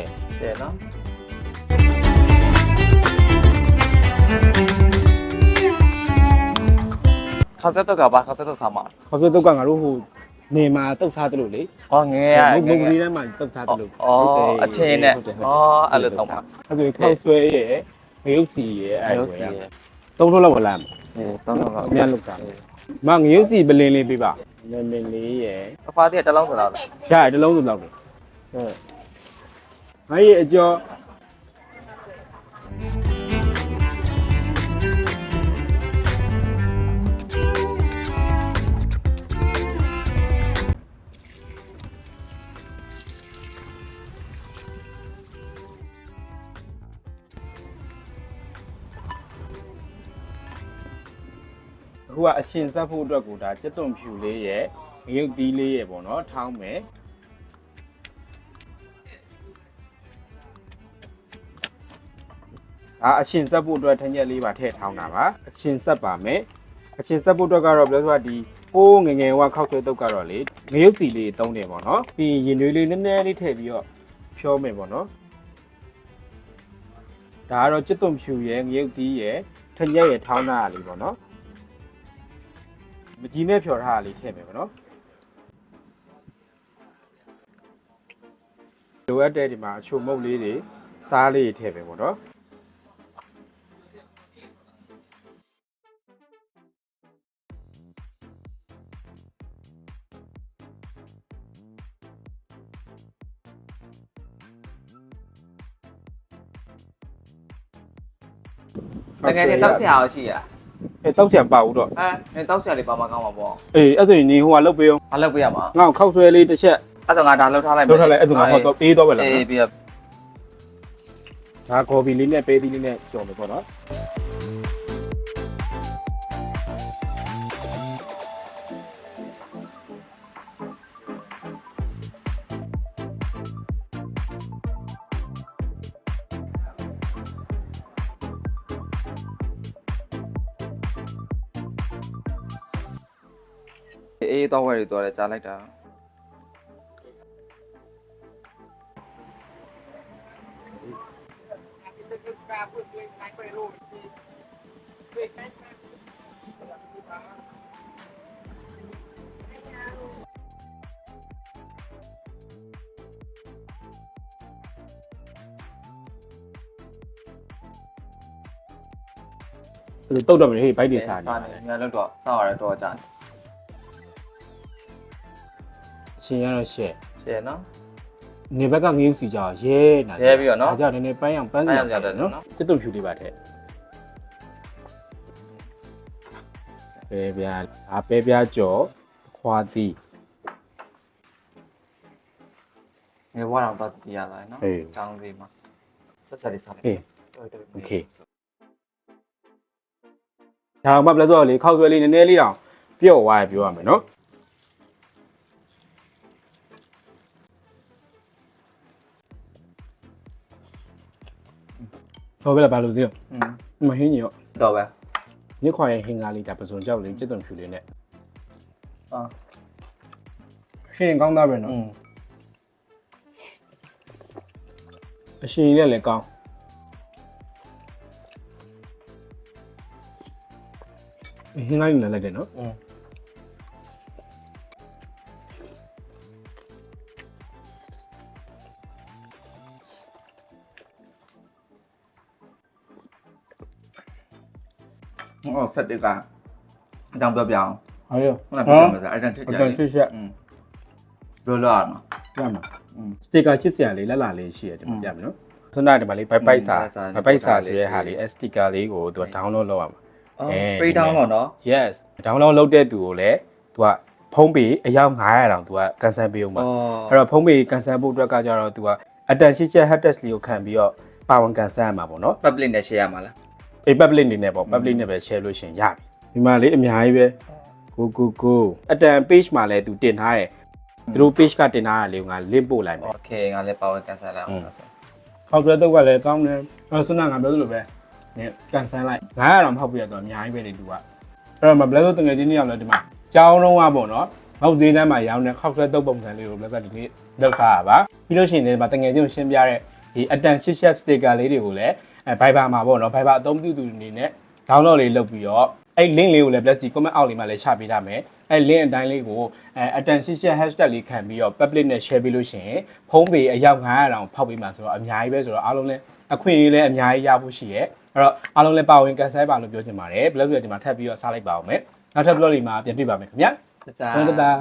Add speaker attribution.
Speaker 1: share
Speaker 2: ရှယ်နော်ခါဆက်တော့ကပါခါဆက်တော့ဆာမ
Speaker 1: ခေါက်ဆွဲတုတ်ကငါတို့ဟိုနေမှာတုတ်စားတယ်လို့လေ
Speaker 2: ဟောငယ်ရ
Speaker 1: မုတ်
Speaker 2: င
Speaker 1: မု
Speaker 2: ယ်
Speaker 1: တ်က
Speaker 2: ငယ်
Speaker 1: လေးထဲမှာတုတ်စားတယ်လို့
Speaker 2: အော်အချင်းနဲ့
Speaker 1: ဟုတ်တယ်ဟုတ်တယ်
Speaker 2: အော်အဲ့လိုတော့မှာ
Speaker 1: အဲ့ဒါခေါက်ဆွဲရဲ့ငရုတ်စီရဲ့အဲ့
Speaker 2: ရု
Speaker 1: ဒါ
Speaker 2: ပ်စီရ
Speaker 1: သုံးထုပ်လောက်ဝလာမယ်
Speaker 2: အေးတော့တော့
Speaker 1: အများလောက်စားမယ်မငရုတ်စီပလင်းလေးပေးပါနမင်းလေးရဲ့
Speaker 2: အဖားတည်းတစ်လုံးဆိုတော့လား
Speaker 1: ရတယ်တစ်လုံးစုလောက်တယ်ဟုတ် ငါရဲ့အကျော်အခုကအရှင်ဆက်ဖို့အတွက်ကိုဒါစက်သွန်ဖြူလေးရဲ့ငရုတ်သီးလေးရဲ့ပေါ့နော်ထောင်းမယ် ဒါအရှင်ဆက်ဖို့အတွက်ထင်းချက်လေးပါထည့်ထောင်းတာပါအရှင်ဆက်ပါမယ်အရှင်ဆက်ဖို့အတွက်ကတော့ပြောဆိုဒီပိုးငယ်ငယ်ဝခောက်ဆွဲတုပ်ကတော့လေငရုတ်စီလေးတုံးတယ်ပေါ့နော်ပြီးရင်ရင်တွေးလေးနည်းနည်းလေးထည့်ပြီးတော့ဖြောမယ်ပေါ့နော်ဒါကတော့စက်သွန်ဖြူရဲ့ငရုတ်သီးရဲ့ထင်းချက်ရဲ့ထောင်းတာလေးပေါ့နော်မကြီးနဲ့ဖြော်ထားတာလေးထည့်မယ်ပေါ့နော်လိုအပ်တဲ့ဒီမှာအချိုမုတ်လေးတွေစားလေးတွေထည့်မယ်ပေါ့နော်
Speaker 2: တကယ်နဲ့တောက်ဆရာရှိရ
Speaker 1: အဲတောက်ချံပါဦးတော့
Speaker 2: အဲအဲတောက်ဆရာလေးပါမကောင်းမှာပေါ့
Speaker 1: အေးအဲ့ဆိုရင်နေဟိုကလုတ်ပေးအောင်
Speaker 2: မလုပ်ပြရမှာ
Speaker 1: ငါ့ကိုခောက်ဆွဲလေးတစ်ချက်
Speaker 2: အဲ့တော့ငါဒါလောက်ထားလိုက်
Speaker 1: လုတ်ထားလိုက်အဲ့ဆိုငါဟောတော့ပေးတော့ပဲလား
Speaker 2: အေးပြီးတော့
Speaker 1: ဒါကော်ဖီလေးနဲ့ပေးသီးလေးနဲ့ကြော်မယ်ပေါ့နော်
Speaker 2: အေးတော့ဝဲတွေတော့လဲကြားလိုက်တာ
Speaker 1: အဲ့ဒါတုတ်တော့မယ်ဟေးဘိုက်တွေစားနေ
Speaker 2: စားနေငါလောက်တော့စောက်ရတော့ကြာ
Speaker 1: အချင်းရတော့ရှက်
Speaker 2: ရှယ်နော်
Speaker 1: နေဘက်ကငင်းစီကြရဲနာ
Speaker 2: ရဲပြီးတော့နော်
Speaker 1: ဒါကြောင့်နည်းနည်းပန်းအောင်ပန်းစီ
Speaker 2: ပန်းအောင်ရတယ်နော်
Speaker 1: တက်တုံဖြူလေးပါတဲ့ပဲပြားဒါပဲပြားကြော်ခွာသီး
Speaker 2: ငယ်ဘွားတော့တော့တည်ရလာနော်
Speaker 1: အေး
Speaker 2: တောင်းလေးမှာဆက်ဆက်လေးစားလိုက်
Speaker 1: အေး
Speaker 2: တော်တော်
Speaker 1: โอเคဒါမှမဟုတ်တော့လေခောက်ဆွဲလေးနည်းနည်းလေးတောင်ပြော့သွားရပြောရမယ်နော် ဟုတ်ကဲ့လားဘာလို့သိရောမဟင်းညော
Speaker 2: တော့ပဲ
Speaker 1: ညခွာရဲ့ဟင်္ဂါလေးဒါပစုံကြောက်လေးကြက်သွန်ဖြူလေးနဲ့
Speaker 2: အာ
Speaker 1: ရှင်ကောင်းသားပဲနော်အရှင်ကြီးလည်းကောင်းဟင်းလိုက်လည်းလိုက်တယ်နော်
Speaker 2: အော်ဆက်တစ်ကအကြောင်းပြောပြအောင်။
Speaker 1: ဟုတ်ရော
Speaker 2: ခုနကပြောမှာစားအကြောင်းချက်ချက်
Speaker 1: အကြောင်းချက်ချက်
Speaker 2: ဘယ်လိုလဲနော်
Speaker 1: ပြမှာစတစ်ကာချစ်စရာလေးလက်လာလေးရှိရတယ်ပြမယ်နော်။ခုနကဒီမှာလေးဘိုက်ဘိုက်စာ
Speaker 2: ဘိုက်
Speaker 1: ဘိုက်စာဆိုရဲဟာလေး sticker လေးကိုသူက download လုပ်ရမှာ။
Speaker 2: အဲ free download နော်
Speaker 1: yes download လုပ်တဲ့သူကိုလည်းသူကဖုံးပေအယောက်900တောင်သူကကန်ဆယ်ပေးအောင်ပါ
Speaker 2: အဲ့
Speaker 1: တော့ဖုံးပေကန်ဆယ်ဖို့အတွက်ကကြတော့သူကအတန်ရှိချက် hashtag လေးကိုခံပြီးတော့ပါဝင်ကန်ဆယ်ရမှာပေါ့နော်
Speaker 2: public နဲ့ share ရမှာလား
Speaker 1: အေး public နေနဲ့ပေါ့ public နဲ့ပဲ share လို့ရှရင်ရပြီဒီမှာလေးအများကြီးပဲကိုကိုကိုအတန် page မှာလည်းသူတင်ထားတယ်သူတို့ page ကတင်ထားတာလေးကိုငါ link ပို့လိုက်မယ်
Speaker 2: โอเคငါလည်း power cancel လိုက်အောင်ဆို
Speaker 1: ခေါက်ဆွဲတော့ကလည်းကောင်းတယ်အဲ့ဆွမ်းနာငါပြောသလိုပဲနင်ကန်ဆယ်လိုက်900တောင်ဖောက်ပြရတော့အများကြီးပဲလေသူကအဲ့တော့မဘလက်ဆိုတငယ်ချင်းနှစ်ယောက်လည်းဒီမှာကြောင်းလုံးကပေါ့နော်ငေါက်သေးတန်းမှာရောင်းတဲ့ခေါက်ဆွဲတုပ်ပုံစံလေးကိုဘလက်ကဒီနေ့လောက်စားရပါပြီးလို့ရှိရင်ဒီမှာတငယ်ချင်းကိုရှင်းပြတဲ့ ဒီ attention chef sticker လေးတွေကိုလည်း အဲ Viber မှာပေါ့နော် Viber အသုံးပြုသူတွေအနေနဲ့ download လေးလုပ်ပြီးတော့အဲ့ link လေးကိုလည်း plus ဒီ comment အောက်လေးမှာလည်းချပေးထားမယ်အဲ့ link အတိုင်းလေးကိုအဲ attention chef hashtag လေးခံပြီးတော့ public နဲ့ share ပေးလို့ရှိရင်ဖုန်းပေအယောက်900တောင်ဖောက်ပေးမှာဆိုတော့အများကြီးပဲဆိုတော့အားလုံးလည်းအခွင့်အရေးလည်းအများကြီးရဖို့ရှိရဲအဲ့တော့အားလုံးလည်းပါဝင်ကန်ဆယ်ပါလို့ပြောချင်ပါတယ် plus ဆိုဒီမှာထပ်ပြီးတော့စားလိုက်ပါအောင်မယ်နောက်ထပ် blog လေးမှာပြန်တွေ့ပါမယ်ခင်ဗျာ
Speaker 2: ကြာ
Speaker 1: ဘုန်းတသား